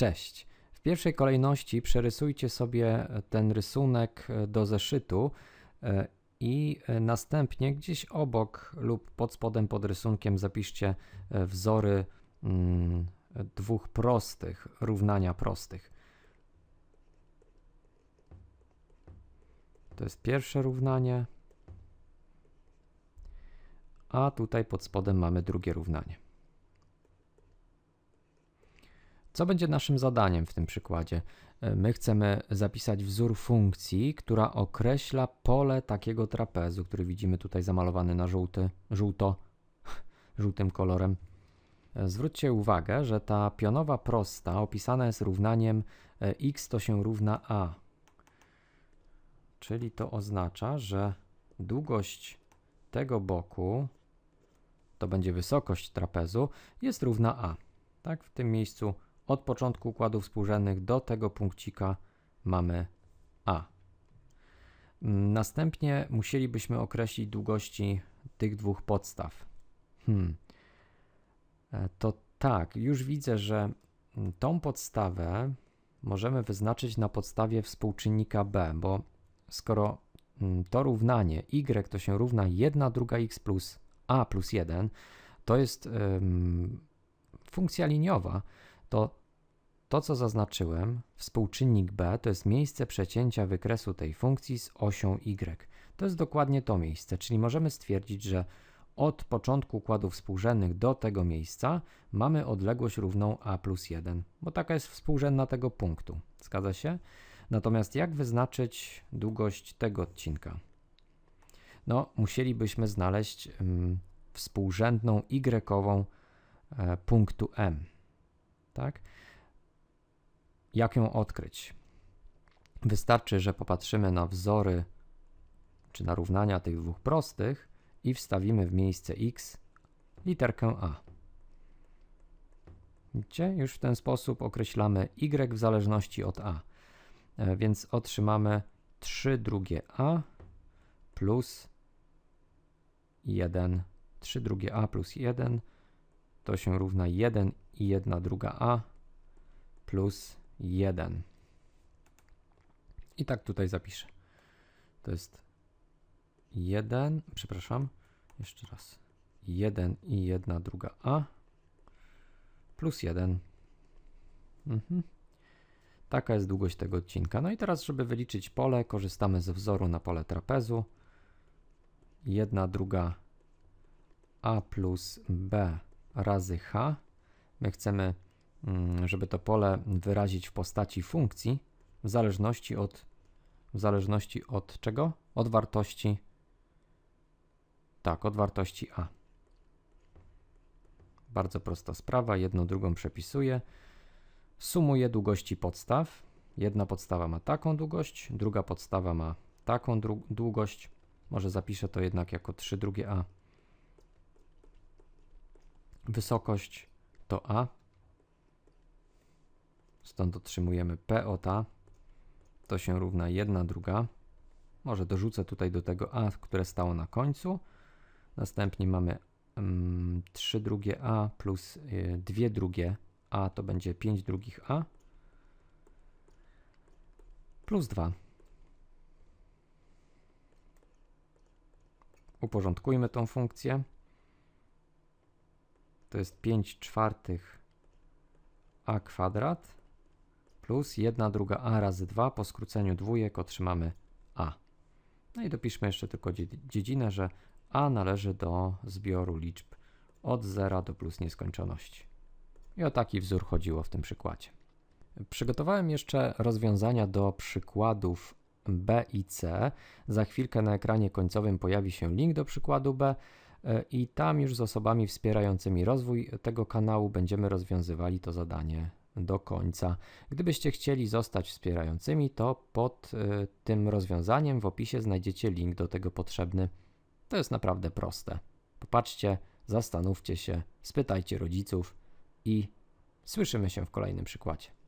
Cześć. W pierwszej kolejności przerysujcie sobie ten rysunek do zeszytu e, i e, następnie gdzieś obok lub pod spodem pod rysunkiem zapiszcie e, wzory mm, dwóch prostych, równania prostych. To jest pierwsze równanie, a tutaj pod spodem mamy drugie równanie. Co będzie naszym zadaniem w tym przykładzie? E, My chcemy zapisać wzór funkcji, która określa pole takiego trapezu, który widzimy tutaj zamalowany na żółty, żółto, żółtym kolorem. E, Zwróćcie uwagę, że ta pionowa prosta opisana jest równaniem e, x to się równa a. Czyli to oznacza, że długość tego boku, to będzie wysokość trapezu, jest równa a. Tak, w tym miejscu od początku układów współrzędnych do tego punkcika mamy A. Następnie musielibyśmy określić długości tych dwóch podstaw. Hmm. E, To tak, już widzę, że tą podstawę możemy wyznaczyć na podstawie współczynnika b, bo skoro mm, to równanie y to się równa 1 druga x plus a plus 1, to jest funkcja liniowa, to to, co zaznaczyłem, współczynnik b, to jest miejsce przecięcia wykresu tej funkcji z osią y. To jest dokładnie to miejsce, czyli możemy stwierdzić, że od początku układów współrzędnych do tego miejsca mamy odległość równą a plus 1, bo taka jest współrzędna tego punktu. Zgadza się? Natomiast jak wyznaczyć długość tego odcinka? No, musielibyśmy znaleźć ym, współrzędną y punktu m. Tak? Jak ją odkryć? Wystarczy, że popatrzymy na wzory czy na równania tych dwóch prostych i wstawimy w miejsce x literkę a. Widzicie? Już w ten sposób określamy y w zależności od a. E, Więc otrzymamy 3 drugie a plus 1. 3 drugie a plus 1 to się równa 1 i 1 druga a plus 1. I tak tutaj zapiszę. To jest 1, przepraszam, jeszcze raz. 1 i 1 druga a plus 1. Mhm. Taka jest długość tego odcinka. No i teraz, żeby wyliczyć pole, korzystamy ze wzoru na pole trapezu. 1 druga a plus b razy h. My chcemy żeby to pole wyrazić w postaci funkcji w zależności od w zależności od czego? Od wartości tak, od wartości a. Bardzo prosta sprawa, jedną drugą przepisuję. Sumuję długości podstaw. Jedna podstawa ma taką długość, druga podstawa ma taką długość. Może zapiszę to jednak jako 3 drugie a. Wysokość to a, Stąd otrzymujemy P od. To się równa 1 druga. Może dorzucę tutaj do tego A, które stało na końcu. Następnie mamy mm, 3 drugie A plus y, 2 drugie A to będzie 5 drugich A. Plus 2. Uporządkujmy tą funkcję. To jest 5 czwartych a kwadrat plus 1 druga a razy 2 po skróceniu dwójek otrzymamy a. No i dopiszmy jeszcze tylko dziedzinę, że a należy do zbioru liczb od 0 do plus nieskończoności. I o taki wzór chodziło w tym przykładzie. Przygotowałem jeszcze rozwiązania do przykładów B i C. Za chwilkę na ekranie końcowym pojawi się link do przykładu B e, i tam już z osobami wspierającymi rozwój tego kanału będziemy rozwiązywali to zadanie do końca. Gdybyście chcieli zostać wspierającymi, to pod y, tym rozwiązaniem w opisie znajdziecie link do tego potrzebny. To jest naprawdę proste. Popatrzcie, zastanówcie się, spytajcie rodziców i słyszymy się w kolejnym przykładzie.